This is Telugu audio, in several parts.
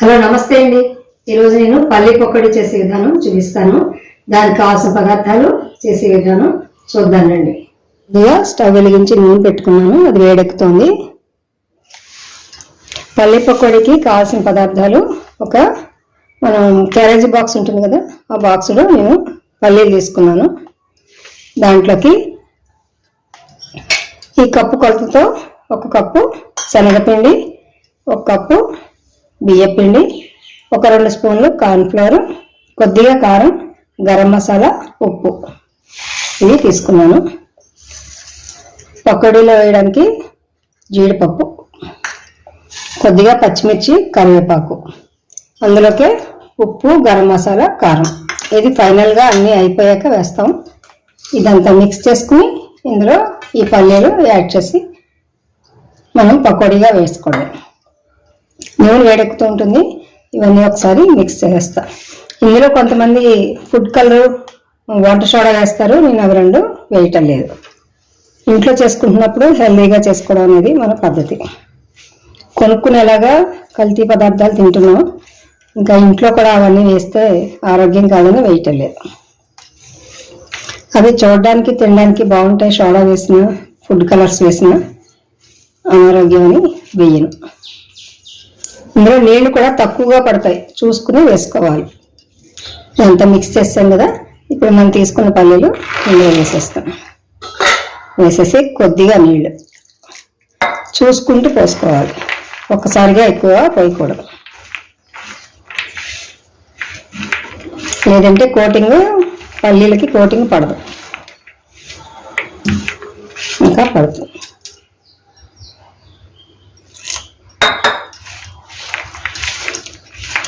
హలో నమస్తే అండి. ఈరోజు నేను పల్లి పొక్కడి చేసే విధానం చూపిస్తాను. దానికి కావాల్సిన పదార్థాలు చేసే విధానం చూద్దానండి ముందుగా స్టవ్ వెలిగించి నూనె పెట్టుకున్నాను. అది వేడెక్కుతోంది. పల్లి పకోడీకి కావాల్సిన పదార్థాలు ఒక మనం క్యారేజీ బాక్స్ ఉంటుంది కదా ఆ బాక్స్లో నేను పల్లీలు తీసుకున్నాను. దాంట్లోకి ఈ కప్పు కొలతతో ఒక కప్పు శనగపిండి ఒక కప్పు బియ్యపిండి ఒక రెండు స్పూన్లు కార్న్ఫ్లవర్ కొద్దిగా కారం గరం మసాలా ఉప్పు. ఇవి తీసుకున్నాను. పకోడీలో వేయడానికి జీడిపప్పు కొద్దిగా పచ్చిమిర్చి కరివేపాకు. అందులోకే ఉప్పు గరం మసాలా కారం. ఇది ఫైనల్గా అన్నీ అయిపోయాక వేస్తాం. ఇదంతా మిక్స్ చేసుకుని ఇందులో ఈ పల్లీలు యాడ్ చేసి మనం పకోడీగా వేసుకోవడం నూనె వేడెక్కుతూ ఉంటుంది. ఇవన్నీ ఒకసారి మిక్స్ చేస్తా. ఇందులో కొంతమంది ఫుడ్ కలర్ వాటర్ సోడా వేస్తారు. నేను అవి రెండు వేయటం లేదు. ఇంట్లో చేసుకుంటున్నప్పుడు హెల్తీగా చేసుకోవడం అనేది మన పద్ధతి. కొనుక్కునేలాగా కల్తీ పదార్థాలు తింటున్నాం. ఇంకా ఇంట్లో కూడా అవన్నీ వేస్తే ఆరోగ్యం కాదని వేయటం లేదు. అవి చూడడానికి తినడానికి బాగుంటాయి. సోడా వేసిన ఫుడ్ కలర్స్ వేసిన. అనారోగ్యం అని వేయను ఇందులో నీళ్ళు కూడా తక్కువగా పడతాయి. చూసుకుని వేసుకోవాలి. అంతా మిక్స్ చేస్తాం కదా. ఇప్పుడు మనం తీసుకున్న పల్లీలు ఇందులో వేసేస్తాం. వేసేసి కొద్దిగా నీళ్ళు చూసుకుంటూ పోసుకోవాలి. ఒక్కసారిగా ఎక్కువ పోయకూడదు. లేదంటే కోటింగ్ పల్లీలకి కోటింగ్ పడదు. ఇంకా పడుతుంది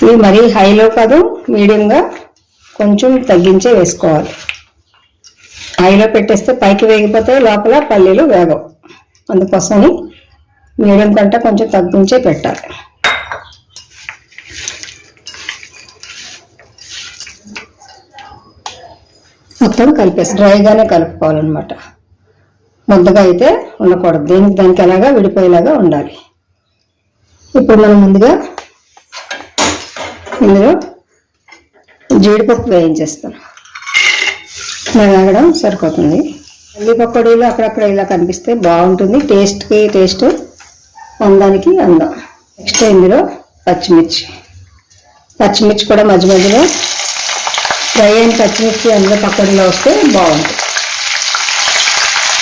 ఇవి మరీ హైలో కాదు మీడియంగా కొంచెం తగ్గించే వేసుకోవాలి. హైలో పెట్టేస్తే పైకి వేగిపోతే లోపల పల్లీలు వేగవు. అందుకోసమని మీడియం కంటే కొంచెం తగ్గించే పెట్టాలి. మొత్తం కలిపేసి డ్రైగానే కలుపుకోవాలన్నమాట. ముద్దగా అయితే ఉండకూడదు. దీనికి దానికి ఎలాగా విడిపోయేలాగా ఉండాలి. ఇప్పుడు మనం ముందుగా ఇందులో జీడిపప్పు వేయించేస్తాను. ఇలా వేగడం సరిపోతుంది. పల్లి పకోడీలు అక్కడక్కడ ఇలా కనిపిస్తే బాగుంటుంది. టేస్ట్కి టేస్ట్ అందానికి అందం. నెక్స్ట్ ఇందులో పచ్చిమిర్చి. పచ్చిమిర్చి కూడా మధ్య మధ్యలో ఫ్రై అయిన పచ్చిమిర్చి అందులో పకోడీలో వస్తే బాగుంటుంది.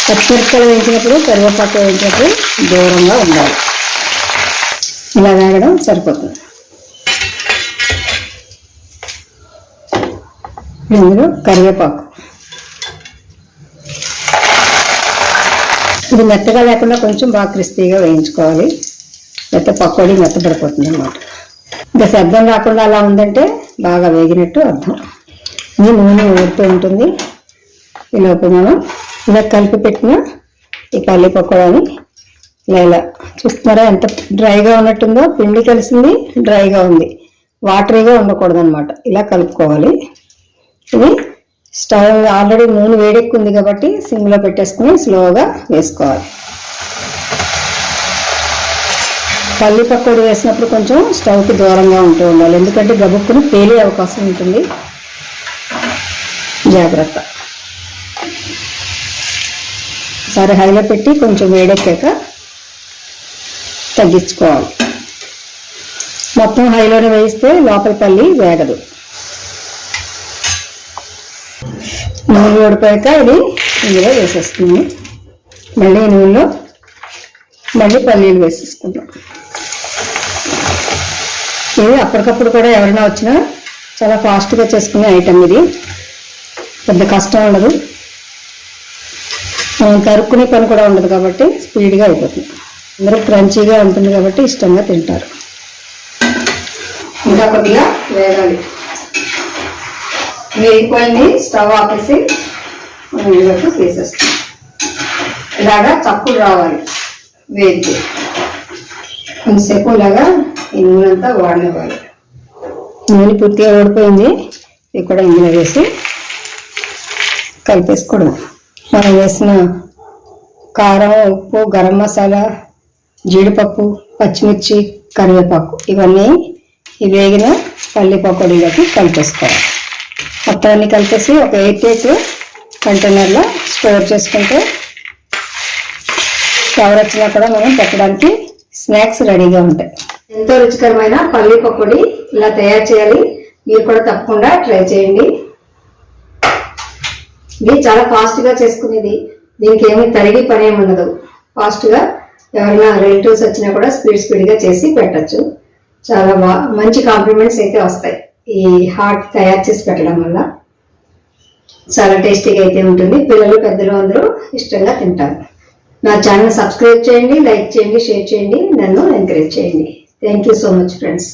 పచ్చిమిరపకాయలు వేయించినప్పుడు కరివేపాకు వేయించినప్పుడు దూరంగా ఉండాలి. ఇలా వేగడం సరిపోతుంది. ఇందులో కరివేపాకు. ఇది మెత్తగా లేకుండా కొంచెం బాగా క్రిస్పీగా వేయించుకోవాలి. మెత్త పకోడీ మెత్తపడిపోతుంది అనమాట ఇంకా శబ్దం రాకుండా అలా ఉందంటే బాగా వేగినట్టు అర్థం. ఇది నూనె ఊరుతూ ఉంటుంది. ఈలోపు మనం ఇలా కలిపి పెట్టిన ఈ పల్లి పకోడాని ఇలా ఇలా చూస్తున్నారా ఎంత డ్రైగా ఉన్నట్టుందో? పిండి కలిసింది డ్రైగా ఉంది. వాటరీగా ఉండకూడదు అనమాట ఇలా కలుపుకోవాలి. ఇది స్టవ్ ఆల్రెడీ నూనె వేడెక్కుంది కాబట్టి సిమ్లో పెట్టేసుకుని స్లోగా వేసుకోవాలి. పల్లి పకోడీ వేసినప్పుడు కొంచెం స్టవ్కి దూరంగా ఉంటూ ఉండాలి ఎందుకంటే గబుక్కుని పేలే అవకాశం ఉంటుంది. జాగ్రత్త. సరే హైలో పెట్టి కొంచెం వేడెక్కాక తగ్గించుకోవాలి. మొత్తం హైలోనే వేయిస్తే లోపల పల్లి వేగదు. నూనె ఓడిపోయాక ఇది ఇందులో వేసేస్తుంది మళ్ళీ నూనెలో మళ్ళీ పల్లీలు వేసేసుకుంటాం ఇది అప్పటికప్పుడు కూడా ఎవరైనా వచ్చినా చాలా ఫాస్ట్గా చేసుకునే ఐటమ్ ఇది. పెద్ద కష్టం ఉండదు. మనం కరుక్కునే పని కూడా ఉండదు కాబట్టి స్పీడ్గా అయిపోతుంది. అందరూ క్రంచీగా ఉంటుంది కాబట్టి ఇష్టంగా తింటారు. ఇంకా కొద్దిగా వేగాలి. వేగిపోయింది స్టవ్ ఆపేసి ఇందులోకి తీసేస్తాం. ఇలాగా చప్పుడు రావాలి వేగి కొంతసేపు ఇలాగా ఈ నూనె అంతా నూనె పూర్తిగా ఓడిపోయింది ఇది కూడా ఇందులో వేసి కలిపేసుకోవడం మనం వేసిన కారం ఉప్పు గరం మసాలా జీడిపప్పు పచ్చిమిర్చి కరివేపాకు ఇవన్నీ ఈ వేగిన పల్లి పకోడీలోకి కలిపేసుకోవాలి. మొత్తం అన్ని కలిపేసి ఒక ఎయిట్ ఎయిట్ కంటైనర్లో స్టోర్ చేసుకుంటే ఫ్లవర్ వచ్చినా కూడా మనం పెట్టడానికి స్నాక్స్ రెడీగా ఉంటాయి. ఎంతో రుచికరమైన పల్లి పకోడి ఇలా తయారు చేయాలి. మీరు కూడా తప్పకుండా ట్రై చేయండి. ఇది చాలా ఫాస్ట్గా చేసుకునేది. దీనికి ఏమి తరిగి పని ఏమి ఉండదు. ఫాస్ట్గా ఎవరైనా రిలేటివ్స్ వచ్చినా కూడా స్పీడ్ స్పీడ్గా చేసి పెట్టచ్చు. చాలా బా మంచి కాంప్లిమెంట్స్ అయితే వస్తాయి. ఈ హాట్ తయారు చేసి పెట్టడం వల్ల చాలా టేస్టీగా అయితే ఉంటుంది. పిల్లలు పెద్దలు అందరూ ఇష్టంగా తింటారు. నా ఛానల్ సబ్స్క్రైబ్ చేయండి లైక్ చేయండి షేర్ చేయండి నన్ను ఎంకరేజ్ చేయండి. Thank you so much friends